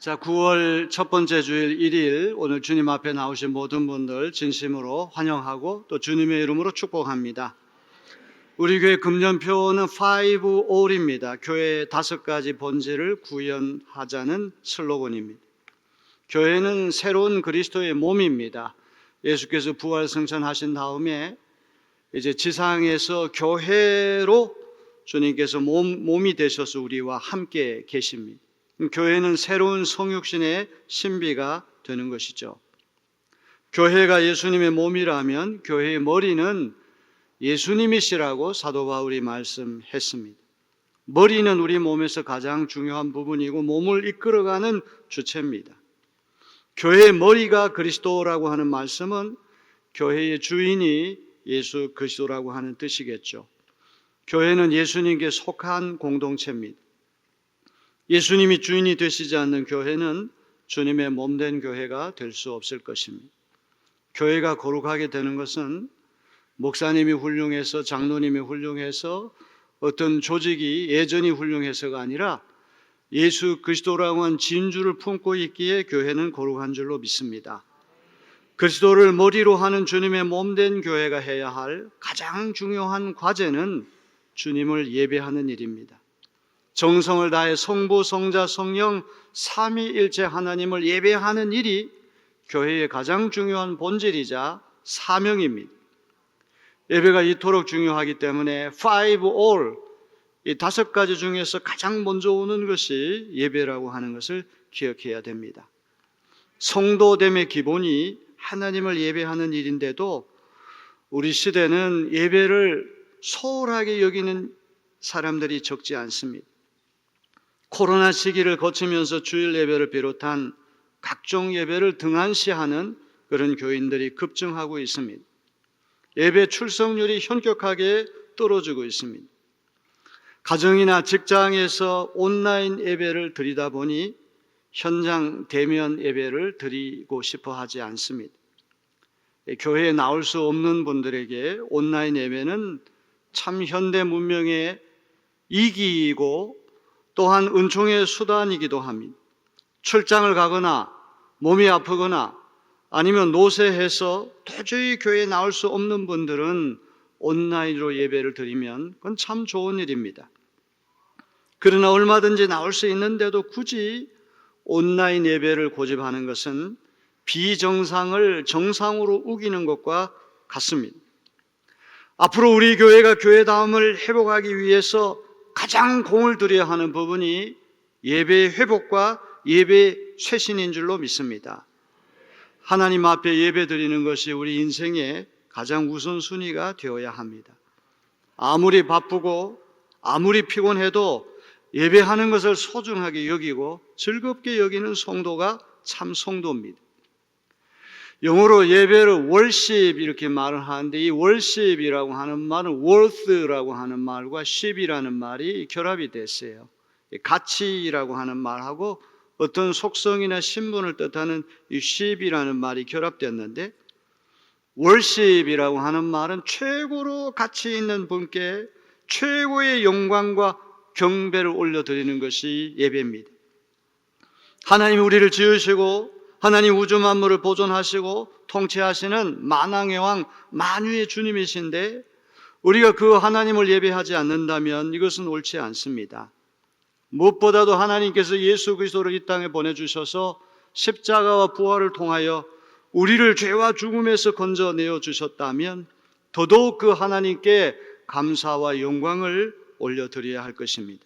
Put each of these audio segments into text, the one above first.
자, 9월 첫 번째 주일 1일 오늘 주님 앞에 나오신 모든 분들 진심으로 환영하고 또 주님의 이름으로 축복합니다. 우리 교회 금년표는 5all입니다. 교회의 다섯 가지 본질을 구현하자는 슬로건입니다. 교회는 새로운 그리스도의 몸입니다. 예수께서 부활 승천하신 다음에 이제 지상에서 교회로 주님께서 몸, 몸이 되셔서 우리와 함께 계십니다. 교회는 새로운 성육신의 신비가 되는 것이죠. 교회가 예수님의 몸이라면 교회의 머리는 예수님이시라고 사도 바울이 말씀했습니다. 머리는 우리 몸에서 가장 중요한 부분이고 몸을 이끌어가는 주체입니다. 교회의 머리가 그리스도라고 하는 말씀은 교회의 주인이 예수 그리스도라고 하는 뜻이겠죠. 교회는 예수님께 속한 공동체입니다. 예수님이 주인이 되시지 않는 교회는 주님의 몸된 교회가 될 수 없을 것입니다. 교회가 거룩하게 되는 것은 목사님이 훌륭해서 장로님이 훌륭해서 어떤 조직이 예전이 훌륭해서가 아니라 예수 그리스도라고 하는 진주를 품고 있기에 교회는 거룩한 줄로 믿습니다. 그리스도를 머리로 하는 주님의 몸된 교회가 해야 할 가장 중요한 과제는 주님을 예배하는 일입니다. 정성을 다해 성부, 성자, 성령 삼위일체 하나님을 예배하는 일이 교회의 가장 중요한 본질이자 사명입니다. 예배가 이토록 중요하기 때문에 five all 이 다섯 가지 중에서 가장 먼저 오는 것이 예배라고 하는 것을 기억해야 됩니다. 성도됨의 기본이 하나님을 예배하는 일인데도 우리 시대는 예배를 소홀하게 여기는 사람들이 적지 않습니다. 코로나 시기를 거치면서 주일 예배를 비롯한 각종 예배를 등한시하는 그런 교인들이 급증하고 있습니다. 예배 출석률이 현격하게 떨어지고 있습니다. 가정이나 직장에서 온라인 예배를 드리다 보니 현장 대면 예배를 드리고 싶어 하지 않습니다. 교회에 나올 수 없는 분들에게 온라인 예배는 참 현대 문명의 이기이고 또한 은총의 수단이기도 합니다. 출장을 가거나 몸이 아프거나 아니면 노쇠해서 도저히 교회에 나올 수 없는 분들은 온라인으로 예배를 드리면 그건 참 좋은 일입니다. 그러나 얼마든지 나올 수 있는데도 굳이 온라인 예배를 고집하는 것은 비정상을 정상으로 우기는 것과 같습니다. 앞으로 우리 교회가 교회다움을 회복하기 위해서 가장 공을 들여야 하는 부분이 예배 회복과 예배 쇄신인 줄로 믿습니다. 하나님 앞에 예배 드리는 것이 우리 인생의 가장 우선순위가 되어야 합니다. 아무리 바쁘고 아무리 피곤해도 예배하는 것을 소중하게 여기고 즐겁게 여기는 성도가 참 성도입니다. 영어로 예배를 worship 이렇게 말을 하는데 이 worship이라고 하는 말은 worth라고 하는 말과 ship이라는 말이 결합이 됐어요. 가치라고 하는 말하고 어떤 속성이나 신분을 뜻하는 이 ship이라는 말이 결합됐는데 worship이라고 하는 말은 최고로 가치 있는 분께 최고의 영광과 경배를 올려드리는 것이 예배입니다. 하나님 우리를 지으시고 하나님 우주 만물을 보존하시고 통치하시는 만왕의 왕 만유의 주님이신데 우리가 그 하나님을 예배하지 않는다면 이것은 옳지 않습니다. 무엇보다도 하나님께서 예수 그리스도를 이 땅에 보내 주셔서 십자가와 부활을 통하여 우리를 죄와 죽음에서 건져내어 주셨다면 더더욱 그 하나님께 감사와 영광을 올려드려야 할 것입니다.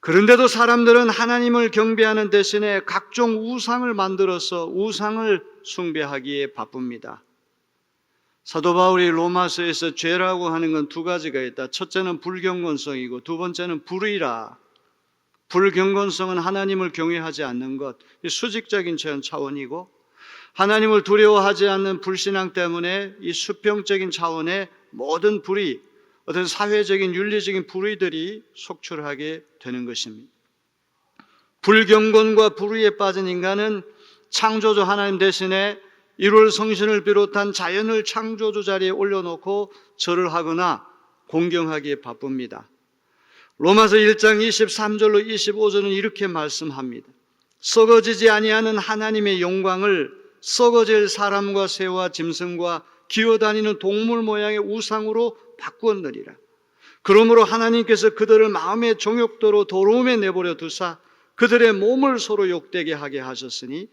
그런데도 사람들은 하나님을 경배하는 대신에 각종 우상을 만들어서 우상을 숭배하기에 바쁩니다. 사도 바울이 로마서에서 죄라고 하는 건 두 가지가 있다. 첫째는 불경건성이고 두 번째는 불의라. 불경건성은 하나님을 경외하지 않는 것, 수직적인 차원이고 하나님을 두려워하지 않는 불신앙 때문에 이 수평적인 차원의 모든 불의, 어떤 사회적인 윤리적인 불의들이 속출하게 되는 것입니다. 불경건과 불의에 빠진 인간은 창조주 하나님 대신에 1월 성신을 비롯한 자연을 창조주 자리에 올려놓고 절을 하거나 공경하기에 바쁩니다. 로마서 1장 23절로 25절은 이렇게 말씀합니다. 썩어지지 아니하는 하나님의 영광을 썩어질 사람과 새와 짐승과 기어다니는 동물 모양의 우상으로 바꾸었느니라. 그러므로 하나님께서 그들을 마음의 정욕도로 도로움에 내버려 두사 그들의 몸을 서로 욕되게 하게 하셨으니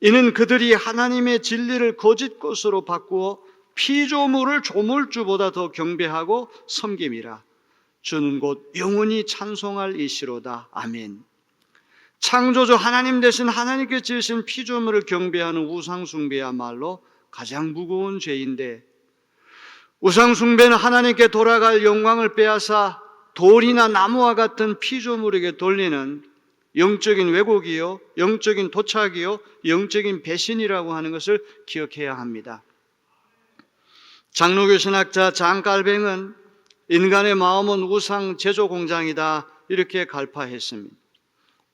이는 그들이 하나님의 진리를 거짓 것으로 바꾸어 피조물을 조물주보다 더 경배하고 섬김이라. 주는 곧 영원히 찬송할 이시로다. 아멘. 창조주 하나님 대신 하나님께 지으신 피조물을 경배하는 우상숭배야말로 가장 무거운 죄인데 우상숭배는 하나님께 돌아갈 영광을 빼앗아 돌이나 나무와 같은 피조물에게 돌리는 영적인 왜곡이요, 영적인 도착이요, 영적인 배신이라고 하는 것을 기억해야 합니다. 장로교 신학자 장깔뱅은 인간의 마음은 우상 제조 공장이다 이렇게 갈파했습니다.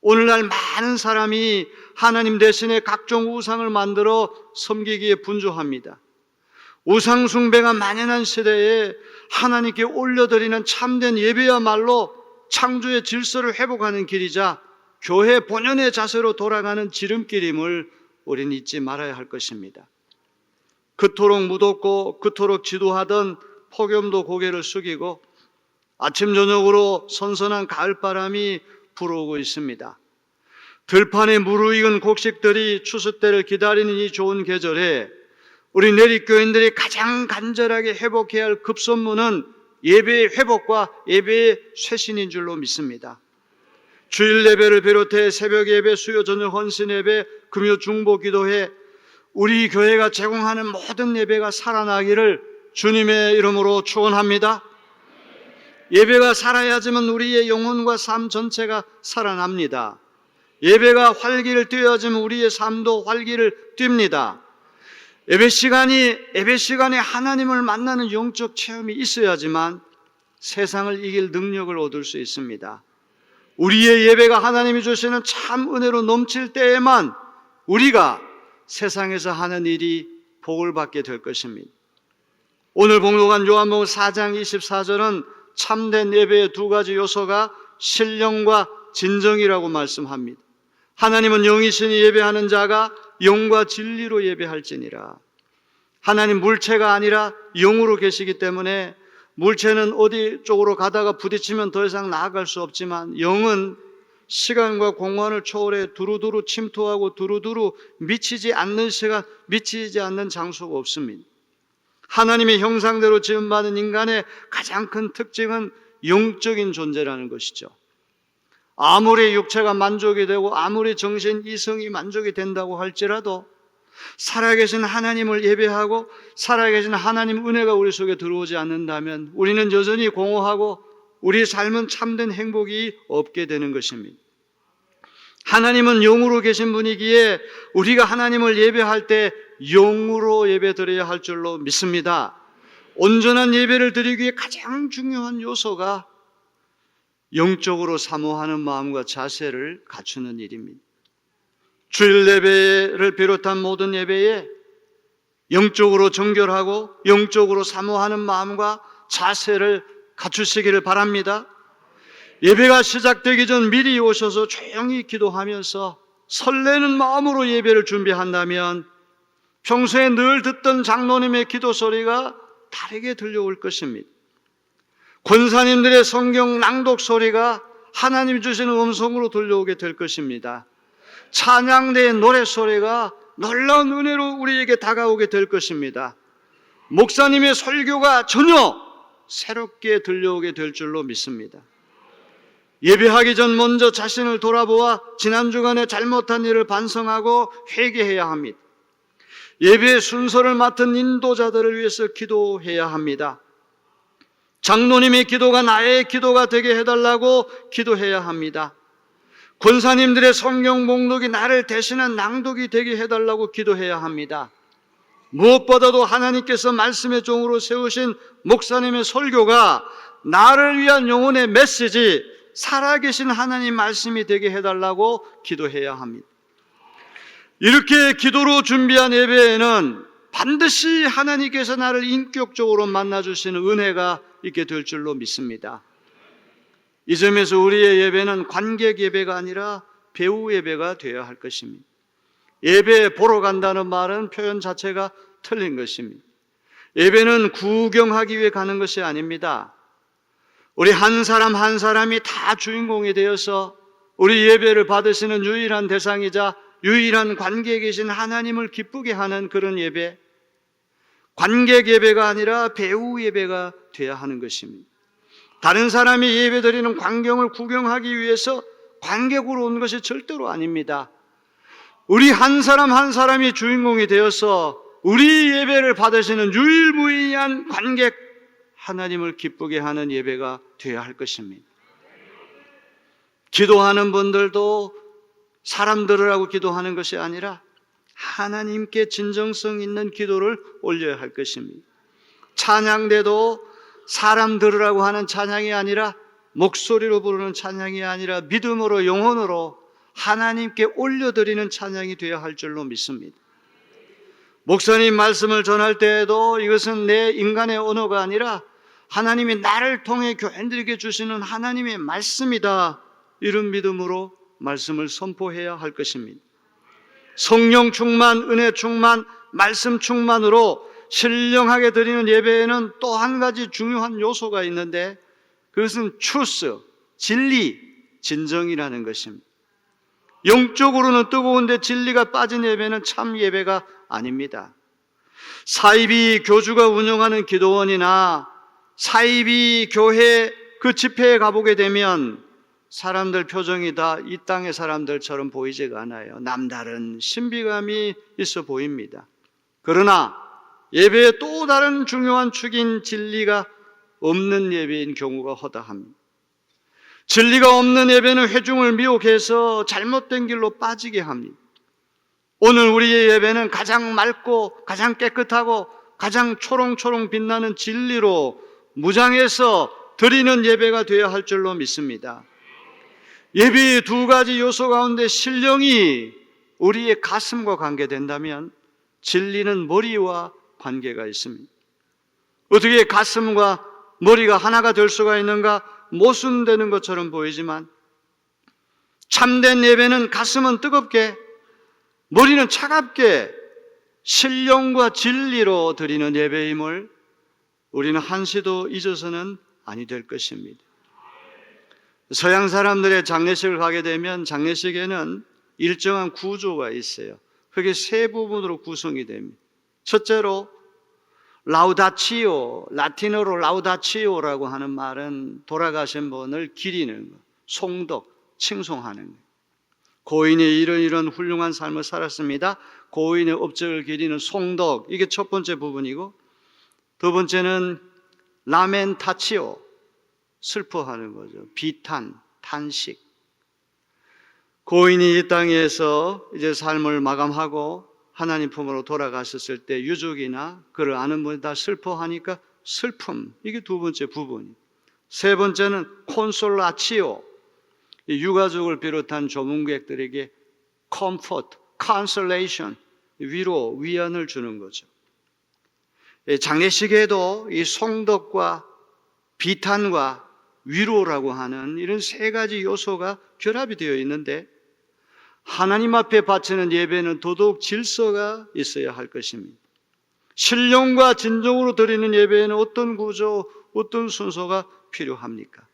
오늘날 많은 사람이 하나님 대신에 각종 우상을 만들어 섬기기에 분주합니다. 우상 숭배가 만연한 시대에 하나님께 올려드리는 참된 예배야말로 창조의 질서를 회복하는 길이자 교회 본연의 자세로 돌아가는 지름길임을 우리는 잊지 말아야 할 것입니다. 그토록 무덥고 그토록 지도하던 폭염도 고개를 숙이고 아침 저녁으로 선선한 가을 바람이 불어오고 있습니다. 들판에 무르익은 곡식들이 추수 때를 기다리는 이 좋은 계절에 우리 내립교인들이 가장 간절하게 회복해야 할 급선무는 예배의 회복과 예배의 쇄신인 줄로 믿습니다. 주일 예배를 비롯해 새벽 예배, 수요 저녁 헌신 예배, 금요 중보 기도회 우리 교회가 제공하는 모든 예배가 살아나기를 주님의 이름으로 축원합니다. 예배가 살아야지만 우리의 영혼과 삶 전체가 살아납니다. 예배가 활기를 띄어야지만 우리의 삶도 활기를 띱니다. 예배 시간이 예배 시간에 하나님을 만나는 영적 체험이 있어야지만 세상을 이길 능력을 얻을 수 있습니다. 우리의 예배가 하나님이 주시는 참 은혜로 넘칠 때에만 우리가 세상에서 하는 일이 복을 받게 될 것입니다. 오늘 봉독한 요한복음 4장 24절은 참된 예배의 두 가지 요소가 신령과 진정이라고 말씀합니다. 하나님은 영이시니 예배하는 자가 영과 진리로 예배할지니라. 하나님 물체가 아니라 영으로 계시기 때문에 물체는 어디 쪽으로 가다가 부딪히면 더 이상 나아갈 수 없지만 영은 시간과 공간을 초월해 두루두루 침투하고 두루두루 미치지 않는 시간, 미치지 않는 장소가 없습니다. 하나님의 형상대로 지음받은 인간의 가장 큰 특징은 영적인 존재라는 것이죠. 아무리 육체가 만족이 되고 아무리 정신 이성이 만족이 된다고 할지라도 살아계신 하나님을 예배하고 살아계신 하나님 은혜가 우리 속에 들어오지 않는다면 우리는 여전히 공허하고 우리 삶은 참된 행복이 없게 되는 것입니다. 하나님은 영으로 계신 분이기에 우리가 하나님을 예배할 때 영으로 예배 드려야 할 줄로 믿습니다. 온전한 예배를 드리기 위해 가장 중요한 요소가 영적으로 사모하는 마음과 자세를 갖추는 일입니다. 주일 예배를 비롯한 모든 예배에 영적으로 정결하고 영적으로 사모하는 마음과 자세를 갖추시기를 바랍니다. 예배가 시작되기 전 미리 오셔서 조용히 기도하면서 설레는 마음으로 예배를 준비한다면 평소에 늘 듣던 장로님의 기도 소리가 다르게 들려올 것입니다. 권사님들의 성경 낭독 소리가 하나님 주시는 음성으로 들려오게 될 것입니다. 찬양대의 노래 소리가 놀라운 은혜로 우리에게 다가오게 될 것입니다. 목사님의 설교가 전혀 새롭게 들려오게 될 줄로 믿습니다. 예배하기 전 먼저 자신을 돌아보아 지난 주간에 잘못한 일을 반성하고 회개해야 합니다. 예배의 순서를 맡은 인도자들을 위해서 기도해야 합니다. 장로님의 기도가 나의 기도가 되게 해달라고 기도해야 합니다. 권사님들의 성경 목록이 나를 대신한 낭독이 되게 해달라고 기도해야 합니다. 무엇보다도 하나님께서 말씀의 종으로 세우신 목사님의 설교가 나를 위한 영혼의 메시지, 살아계신 하나님 말씀이 되게 해달라고 기도해야 합니다. 이렇게 기도로 준비한 예배에는 반드시 하나님께서 나를 인격적으로 만나주시는 은혜가 있게 될 줄로 믿습니다. 이 점에서 우리의 예배는 관객 예배가 아니라 배우 예배가 되어야 할 것입니다. 예배 보러 간다는 말은 표현 자체가 틀린 것입니다. 예배는 구경하기 위해 가는 것이 아닙니다. 우리 한 사람 한 사람이 다 주인공이 되어서 우리 예배를 받으시는 유일한 대상이자 유일한 관객이신 하나님을 기쁘게 하는 그런 예배, 관객 예배가 아니라 배우 예배가 되어야 하는 것입니다. 다른 사람이 예배 드리는 광경을 구경하기 위해서 관객으로 온 것이 절대로 아닙니다. 우리 한 사람 한 사람이 주인공이 되어서 우리 예배를 받으시는 유일무이한 관객 하나님을 기쁘게 하는 예배가 되어야 할 것입니다. 기도하는 분들도 사람들을 하고 기도하는 것이 아니라 하나님께 진정성 있는 기도를 올려야 할 것입니다. 찬양대도 사람 들으라고 하는 찬양이 아니라 목소리로 부르는 찬양이 아니라 믿음으로 영혼으로 하나님께 올려드리는 찬양이 되어야 할 줄로 믿습니다. 목사님 말씀을 전할 때에도 이것은 내 인간의 언어가 아니라 하나님이 나를 통해 교인들에게 주시는 하나님의 말씀이다. 이런 믿음으로 말씀을 선포해야 할 것입니다. 성령 충만, 은혜 충만, 말씀 충만으로 신령하게 드리는 예배에는 또 한 가지 중요한 요소가 있는데 그것은 추스, 진리, 진정이라는 것입니다. 영적으로는 뜨거운데 진리가 빠진 예배는 참 예배가 아닙니다. 사이비 교주가 운영하는 기도원이나 사이비 교회 그 집회에 가보게 되면 사람들 표정이 다 이 땅의 사람들처럼 보이지가 않아요. 남다른 신비감이 있어 보입니다. 그러나 예배의 또 다른 중요한 축인 진리가 없는 예배인 경우가 허다합니다. 진리가 없는 예배는 회중을 미혹해서 잘못된 길로 빠지게 합니다. 오늘 우리의 예배는 가장 맑고 가장 깨끗하고 가장 초롱초롱 빛나는 진리로 무장해서 드리는 예배가 되어야 할 줄로 믿습니다. 예배의 두 가지 요소 가운데 신령이 우리의 가슴과 관계된다면 진리는 머리와 관계가 있습니다. 어떻게 가슴과 머리가 하나가 될 수가 있는가 모순되는 것처럼 보이지만 참된 예배는 가슴은 뜨겁게 머리는 차갑게 신령과 진리로 드리는 예배임을 우리는 한시도 잊어서는 아니 될 것입니다. 서양 사람들의 장례식을 가게 되면 장례식에는 일정한 구조가 있어요. 그게 세 부분으로 구성이 됩니다. 첫째로 라우다치오, 라틴어로 라우다치오라고 하는 말은 돌아가신 분을 기리는 것, 송덕, 칭송하는 것. 고인이 이런 이런 훌륭한 삶을 살았습니다. 고인의 업적을 기리는 송덕, 이게 첫 번째 부분이고, 두 번째는 라멘타치오, 슬퍼하는 거죠. 비탄, 탄식. 고인이 이 땅에서 이제 삶을 마감하고 하나님 품으로 돌아가셨을 때 유족이나 그를 아는 분이 다 슬퍼하니까 슬픔. 이게 두 번째 부분. 세 번째는 콘솔라치오. 이 유가족을 비롯한 조문객들에게 comfort, consolation, 위로, 위안을 주는 거죠. 이 장례식에도 이 송덕과 비탄과 위로라고 하는 이런 세 가지 요소가 결합이 되어 있는데 하나님 앞에 바치는 예배는 더더욱 질서가 있어야 할 것입니다. 신령과 진정으로 드리는 예배에는 어떤 구조, 어떤 순서가 필요합니까?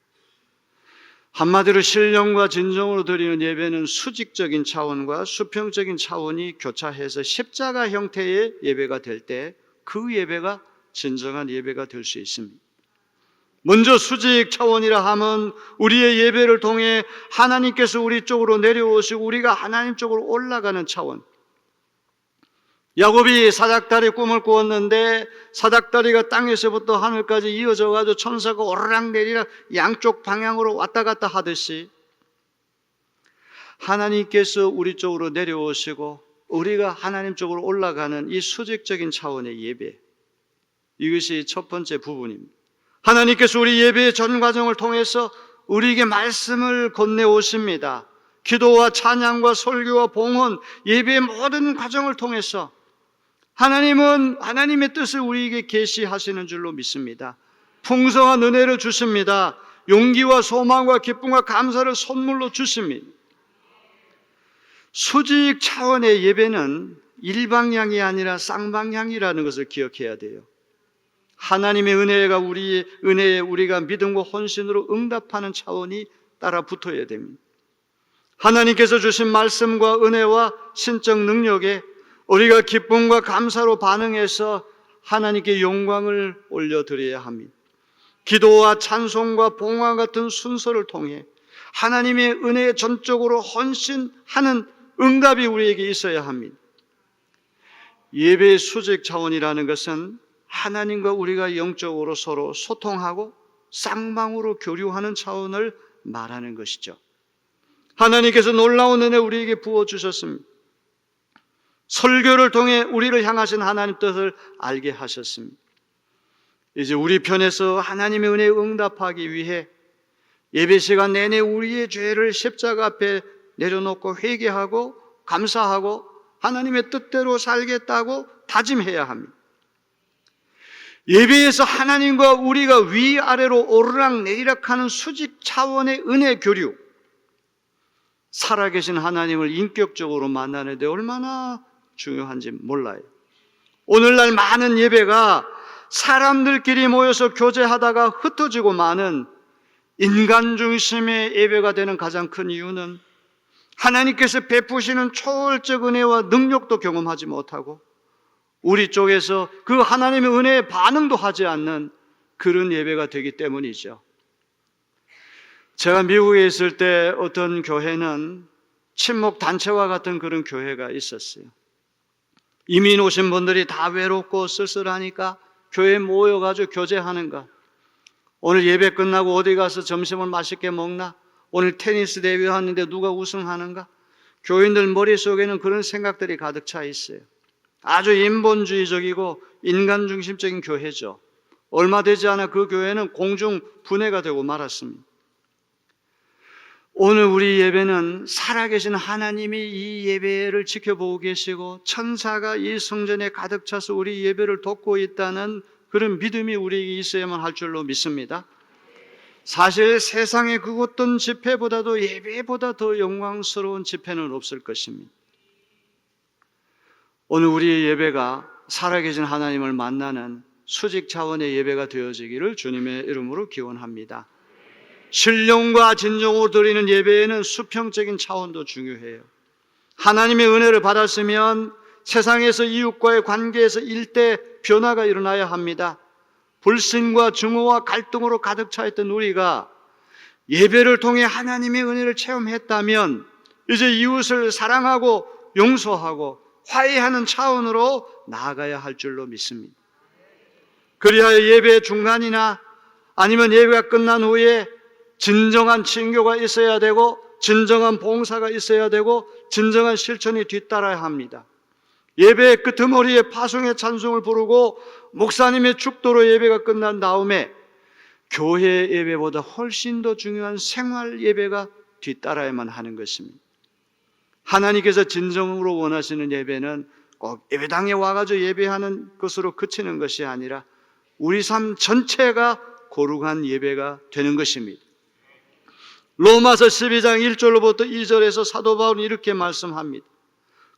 한마디로 신령과 진정으로 드리는 예배는 수직적인 차원과 수평적인 차원이 교차해서 십자가 형태의 예배가 될 때 그 예배가 진정한 예배가 될 수 있습니다. 먼저 수직 차원이라 함은 우리의 예배를 통해 하나님께서 우리 쪽으로 내려오시고 우리가 하나님 쪽으로 올라가는 차원. 야곱이 사닥다리 꿈을 꾸었는데 사닥다리가 땅에서부터 하늘까지 이어져 가지고 천사가 오르락 내리락 양쪽 방향으로 왔다 갔다 하듯이 하나님께서 우리 쪽으로 내려오시고 우리가 하나님 쪽으로 올라가는 이 수직적인 차원의 예배. 이것이 첫 번째 부분입니다. 하나님께서 우리 예배의 전 과정을 통해서 우리에게 말씀을 건네 오십니다. 기도와 찬양과 설교와 봉헌, 예배의 모든 과정을 통해서 하나님은 하나님의 뜻을 우리에게 계시하시는 줄로 믿습니다. 풍성한 은혜를 주십니다. 용기와 소망과 기쁨과 감사를 선물로 주십니다. 수직 차원의 예배는 일방향이 아니라 쌍방향이라는 것을 기억해야 돼요. 하나님의 은혜가 우리 은혜에 우리가 믿음과 헌신으로 응답하는 차원이 따라 붙어야 됩니다. 하나님께서 주신 말씀과 은혜와 신적 능력에 우리가 기쁨과 감사로 반응해서 하나님께 영광을 올려드려야 합니다. 기도와 찬송과 봉화 같은 순서를 통해 하나님의 은혜에 전적으로 헌신하는 응답이 우리에게 있어야 합니다. 예배의 수직 차원이라는 것은 하나님과 우리가 영적으로 서로 소통하고 쌍방으로 교류하는 차원을 말하는 것이죠. 하나님께서 놀라운 은혜 우리에게 부어 주셨습니다. 설교를 통해 우리를 향하신 하나님 뜻을 알게 하셨습니다. 이제 우리 편에서 하나님의 은혜에 응답하기 위해 예배 시간 내내 우리의 죄를 십자가 앞에 내려놓고 회개하고 감사하고 하나님의 뜻대로 살겠다고 다짐해야 합니다. 예배에서 하나님과 우리가 위아래로 오르락 내리락 하는 수직 차원의 은혜 교류, 살아계신 하나님을 인격적으로 만나는데 얼마나 중요한지 몰라요. 오늘날 많은 예배가 사람들끼리 모여서 교제하다가 흩어지고 많은 인간 중심의 예배가 되는 가장 큰 이유는 하나님께서 베푸시는 초월적 은혜와 능력도 경험하지 못하고 우리 쪽에서 그 하나님의 은혜에 반응도 하지 않는 그런 예배가 되기 때문이죠. 제가 미국에 있을 때 어떤 교회는 친목 단체와 같은 그런 교회가 있었어요. 이민 오신 분들이 다 외롭고 쓸쓸하니까 교회에 모여가지고 교제하는가. 오늘 예배 끝나고 어디 가서 점심을 맛있게 먹나? 오늘 테니스 대회 하는데 누가 우승하는가? 교인들 머릿속에는 그런 생각들이 가득 차 있어요. 아주 인본주의적이고 인간 중심적인 교회죠. 얼마 되지 않아 그 교회는 공중 분해가 되고 말았습니다. 오늘 우리 예배는 살아계신 하나님이 이 예배를 지켜보고 계시고 천사가 이 성전에 가득 차서 우리 예배를 돕고 있다는 그런 믿음이 우리에게 있어야만 할 줄로 믿습니다. 사실 세상의 그 어떤 집회보다도 예배보다 더 영광스러운 집회는 없을 것입니다. 오늘 우리의 예배가 살아계신 하나님을 만나는 수직 차원의 예배가 되어지기를 주님의 이름으로 기원합니다. 신령과 진정으로 드리는 예배에는 수평적인 차원도 중요해요. 하나님의 은혜를 받았으면 세상에서 이웃과의 관계에서 일대 변화가 일어나야 합니다. 불신과 증오와 갈등으로 가득 차 있던 우리가 예배를 통해 하나님의 은혜를 체험했다면 이제 이웃을 사랑하고 용서하고 화해하는 차원으로 나아가야 할 줄로 믿습니다. 그리하여 예배 중간이나 아니면 예배가 끝난 후에 진정한 친교가 있어야 되고 진정한 봉사가 있어야 되고 진정한 실천이 뒤따라야 합니다. 예배의 끄트머리에 파송의 찬송을 부르고 목사님의 축도로 예배가 끝난 다음에 교회 예배보다 훨씬 더 중요한 생활 예배가 뒤따라야만 하는 것입니다. 하나님께서 진정으로 원하시는 예배는 꼭 예배당에 와가지고 예배하는 것으로 그치는 것이 아니라 우리 삶 전체가 거룩한 예배가 되는 것입니다. 로마서 12장 1절로부터 2절에서 사도 바울은 이렇게 말씀합니다.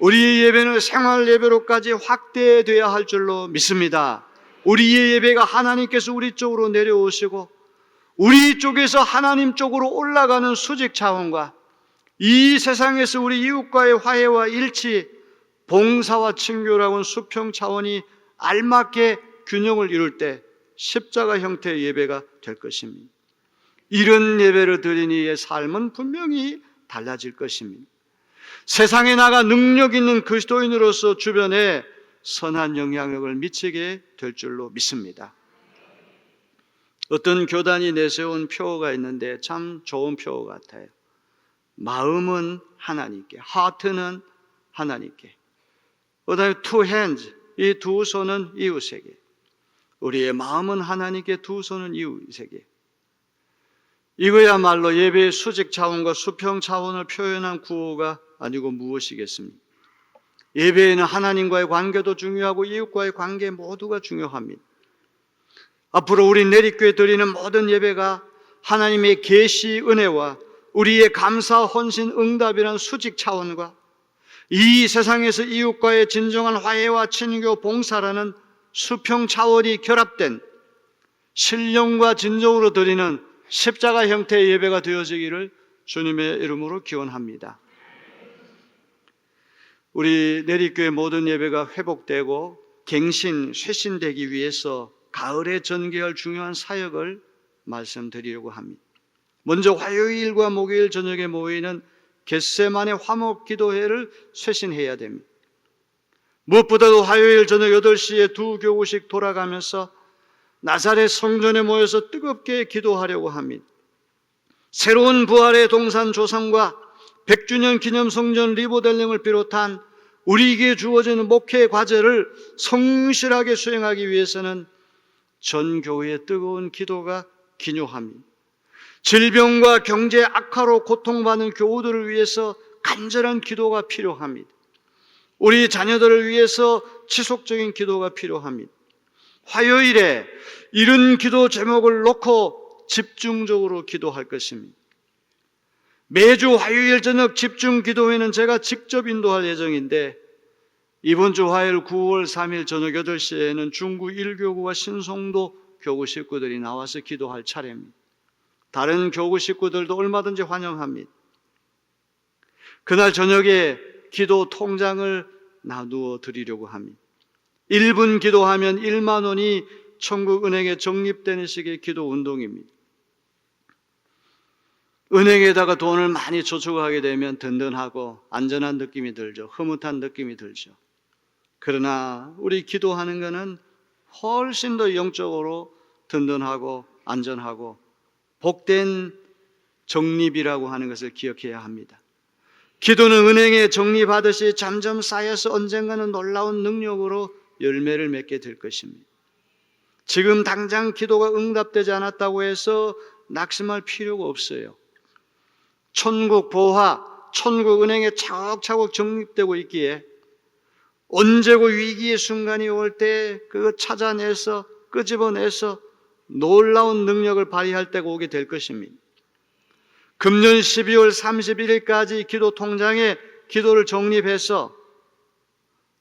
우리의 예배는 생활 예배로까지 확대돼야 할 줄로 믿습니다. 우리의 예배가 하나님께서 우리 쪽으로 내려오시고 우리 쪽에서 하나님 쪽으로 올라가는 수직 차원과 이 세상에서 우리 이웃과의 화해와 일치, 봉사와 친교라고는 수평 차원이 알맞게 균형을 이룰 때 십자가 형태의 예배가 될 것입니다. 이런 예배를 드린 이의 삶은 분명히 달라질 것입니다. 세상에 나가 능력 있는 그리스도인으로서 주변에 선한 영향력을 미치게 될 줄로 믿습니다. 어떤 교단이 내세운 표어가 있는데 참 좋은 표어 같아요. 마음은 하나님께, 하트는 하나님께. 그다음에 two hands, 이 두 손은 이웃에게, 우리의 마음은 하나님께 두 손은 이웃에게. 이거야말로 예배의 수직 차원과 수평 차원을 표현한 구호가 아니고 무엇이겠습니까? 예배에는 하나님과의 관계도 중요하고 이웃과의 관계 모두가 중요합니다. 앞으로 우리 내리교회 드리는 모든 예배가 하나님의 계시 은혜와 우리의 감사 헌신 응답이란 수직 차원과 이 세상에서 이웃과의 진정한 화해와 친교 봉사라는 수평 차원이 결합된 신령과 진정으로 드리는 십자가 형태의 예배가 되어지기를 주님의 이름으로 기원합니다. 우리 내리교회 모든 예배가 회복되고 갱신, 쇄신되기 위해서 가을에 전개할 중요한 사역을 말씀드리려고 합니다. 먼저 화요일과 목요일 저녁에 모이는 겟세만의 화목 기도회를 쇄신해야 됩니다. 무엇보다도 화요일 저녁 8시에 두 교구씩 돌아가면서 나사렛 성전에 모여서 뜨겁게 기도하려고 합니다. 새로운 부활의 동산 조상과 100주년 기념 성전 리모델링을 비롯한 우리에게 주어지는 목회 과제를 성실하게 수행하기 위해서는 전 교회의 뜨거운 기도가 기묘합니다. 질병과 경제 악화로 고통받는 교우들을 위해서 간절한 기도가 필요합니다. 우리 자녀들을 위해서 지속적인 기도가 필요합니다. 화요일에 이런 기도 제목을 놓고 집중적으로 기도할 것입니다. 매주 화요일 저녁 집중 기도회는 제가 직접 인도할 예정인데 이번 주 화요일 9월 3일 저녁 8시에는 중구 1교구와 신송도 교구 식구들이 나와서 기도할 차례입니다. 다른 교구 식구들도 얼마든지 환영합니다. 그날 저녁에 기도 통장을 나누어 드리려고 합니다. 1분 기도하면 1만 원이 천국 은행에 적립되는 식의 기도 운동입니다. 은행에다가 돈을 많이 저축하게 되면 든든하고 안전한 느낌이 들죠. 흐뭇한 느낌이 들죠. 그러나 우리 기도하는 것은 훨씬 더 영적으로 든든하고 안전하고 복된 적립이라고 하는 것을 기억해야 합니다. 기도는 은행에 적립하듯이 점점 쌓여서 언젠가는 놀라운 능력으로 열매를 맺게 될 것입니다. 지금 당장 기도가 응답되지 않았다고 해서 낙심할 필요가 없어요. 천국 보화, 천국 은행에 차곡차곡 적립되고 있기에 언제고 위기의 순간이 올 때 그거 찾아내서 끄집어내서 놀라운 능력을 발휘할 때가 오게 될 것입니다. 금년 12월 31일까지 기도 통장에 기도를 적립해서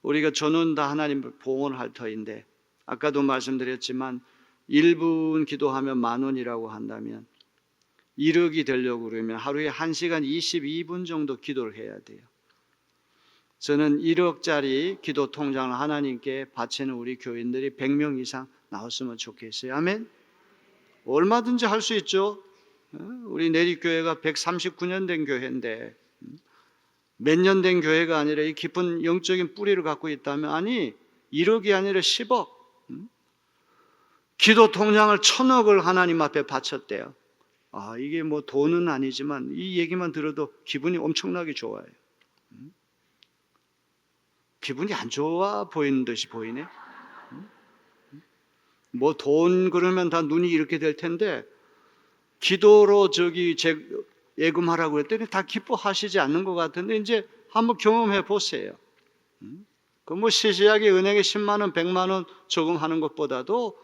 우리가 저는 다 하나님 봉헌할 터인데 아까도 말씀드렸지만 1분 기도하면 만 원이라고 한다면 1억이 되려고 그러면 하루에 1시간 22분 정도 기도를 해야 돼요. 저는 1억짜리 기도 통장을 하나님께 바치는 우리 교인들이 100명 이상 나왔으면 좋겠어요. 아멘. 얼마든지 할 수 있죠. 어? 우리 내리교회가 139년 된 교회인데 몇 년 된 교회가 아니라 이 깊은 영적인 뿌리를 갖고 있다면 아니 1억이 아니라 10억 기도 통장을 천억을 하나님 앞에 바쳤대요. 아 이게 뭐 돈은 아니지만 이 얘기만 들어도 기분이 엄청나게 좋아요. 기분이 안 좋아 보이는 듯이 보이네. 뭐돈 그러면 다 눈이 이렇게 될 텐데 기도로 저기 제 예금하라고 했더니 다 기뻐하시지 않는 것 같은데 이제 한번 경험해 보세요. 그뭐 시시하게 은행에 10만 원, 100만 원 저금하는 것보다도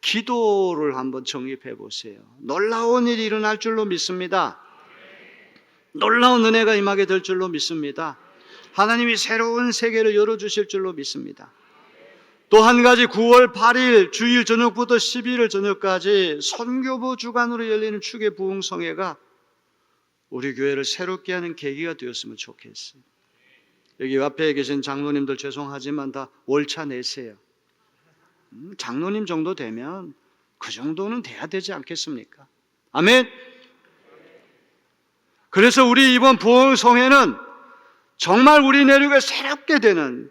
기도를 한번 정립해 보세요. 놀라운 일이 일어날 줄로 믿습니다. 놀라운 은혜가 임하게 될 줄로 믿습니다. 하나님이 새로운 세계를 열어주실 줄로 믿습니다. 또 한 가지 9월 8일 주일 저녁부터 11일 저녁까지 선교부 주간으로 열리는 축의 부흥성회가 우리 교회를 새롭게 하는 계기가 되었으면 좋겠어요. 여기 앞에 계신 장로님들 죄송하지만 다 월차 내세요. 음, 장로님 정도 되면 그 정도는 돼야 되지 않겠습니까? 아멘. 그래서 우리 이번 부흥성회는 정말 우리 내륙에 새롭게 되는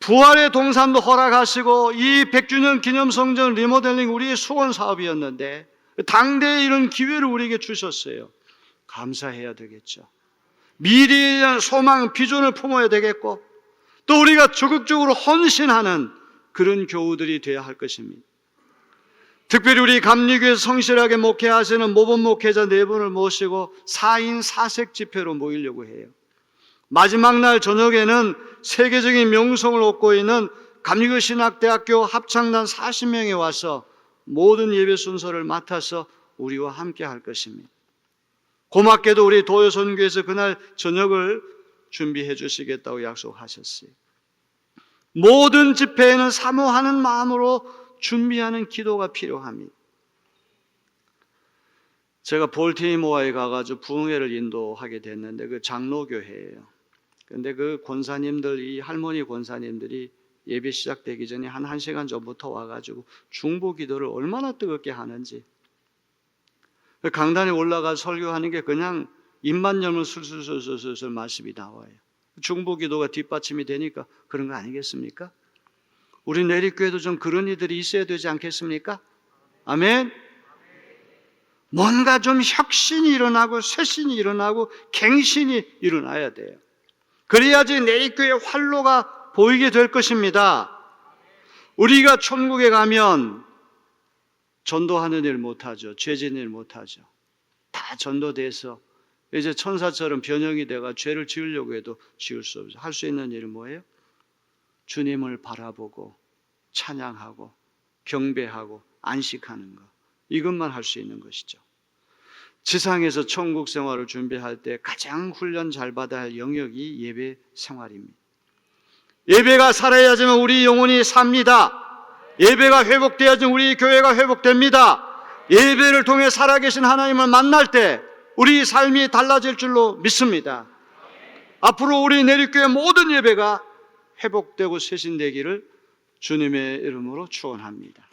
부활의 동산도 허락하시고 이 100주년 기념성전 리모델링 우리의 수건 사업이었는데 당대에 이런 기회를 우리에게 주셨어요. 감사해야 되겠죠. 미래에 소망, 비전을 품어야 되겠고 또 우리가 적극적으로 헌신하는 그런 교우들이 되어야 할 것입니다. 특별히 우리 감리교회 성실하게 목회하시는 모범 목회자 네 분을 모시고 4인 4색 집회로 모이려고 해요. 마지막 날 저녁에는 세계적인 명성을 얻고 있는 감리교 신학대학교 합창단 40명이 와서 모든 예배 순서를 맡아서 우리와 함께 할 것입니다. 고맙게도 우리 도요선교에서 그날 저녁을 준비해 주시겠다고 약속하셨어요. 모든 집회에는 사모하는 마음으로 준비하는 기도가 필요합니다. 제가 볼티모어에 가가지고 부흥회를 인도하게 됐는데 그 장로교회예요. 근데 그 권사님들 이 할머니 권사님들이 예배 시작되기 전에 한 1시간 전부터 와가지고 중보 기도를 얼마나 뜨겁게 하는지 그 강단에 올라가 설교하는 게 그냥 입만 열면 술술술술술 말씀이 나와요. 중보 기도가 뒷받침이 되니까 그런 거 아니겠습니까? 우리 내리교회도 좀 그런 이들이 있어야 되지 않겠습니까? 아멘. 뭔가 좀 혁신이 일어나고 쇄신이 일어나고 갱신이 일어나야 돼요. 그래야지 내리교회 활로가 보이게 될 것입니다. 우리가 천국에 가면 전도하는 일 못하죠. 죄진 일 못하죠. 다 전도돼서 이제 천사처럼 변형이 돼가 죄를 지으려고 해도 지을 수 없어요. 할 수 있는 일은 뭐예요? 주님을 바라보고 찬양하고 경배하고 안식하는 것. 이것만 할 수 있는 것이죠. 지상에서 천국 생활을 준비할 때 가장 훈련 잘 받아야 할 영역이 예배 생활입니다. 예배가 살아야지만 우리 영혼이 삽니다. 예배가 회복돼야지 우리 교회가 회복됩니다. 예배를 통해 살아계신 하나님을 만날 때 우리 삶이 달라질 줄로 믿습니다. 앞으로 우리 내리교회 모든 예배가 회복되고 쇄신되기를 주님의 이름으로 축원합니다.